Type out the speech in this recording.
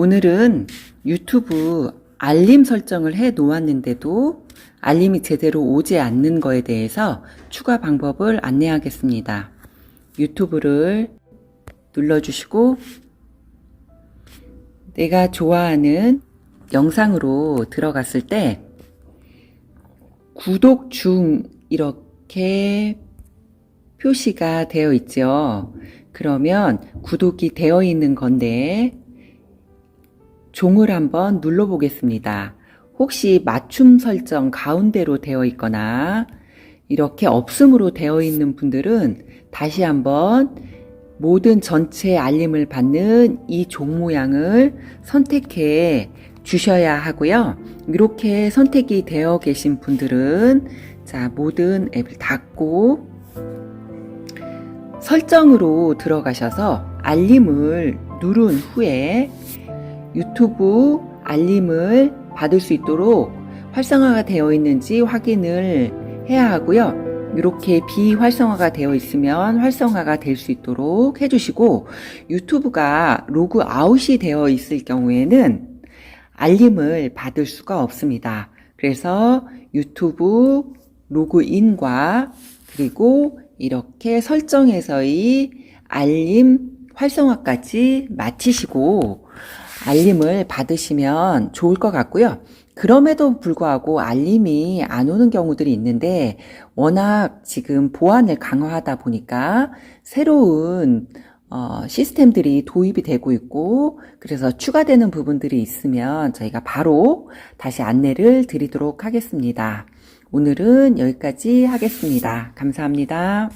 오늘은 유튜브 알림 설정을 해 놓았는데도 알림이 제대로 오지 않는 거에 대해서 추가 방법을 안내하겠습니다. 유튜브를 눌러주시고 내가 좋아하는 영상으로 들어갔을 때 구독 중 이렇게 표시가 되어 있죠. 그러면 구독이 되어 있는 건데 종을 한번 눌러 보겠습니다. 혹시 맞춤 설정 가운데로 되어 있거나 이렇게 없음으로 되어 있는 분들은 다시 한번 모든 전체 알림을 받는 이 종 모양을 선택해 주셔야 하고요. 이렇게 선택이 되어 계신 분들은 자, 모든 앱을 닫고 설정으로 들어가셔서 알림을 누른 후에 유튜브 알림을 받을 수 있도록 활성화가 되어 있는지 확인을 해야 하고요. 이렇게 비활성화가 되어 있으면 활성화가 될 수 있도록 해주시고 유튜브가 로그 아웃이 되어 있을 경우에는 알림을 받을 수가 없습니다. 그래서 유튜브 로그인과 그리고 이렇게 설정에서의 알림 활성화까지 마치시고 알림을 받으시면 좋을 것 같고요. 그럼에도 불구하고 알림이 안 오는 경우들이 있는데 워낙 지금 보안을 강화하다 보니까 새로운 어, 시스템들이 도입이 되고 있고 그래서 추가되는 부분들이 있으면 저희가 바로 다시 안내를 드리도록 하겠습니다. 오늘은 여기까지 하겠습니다. 감사합니다.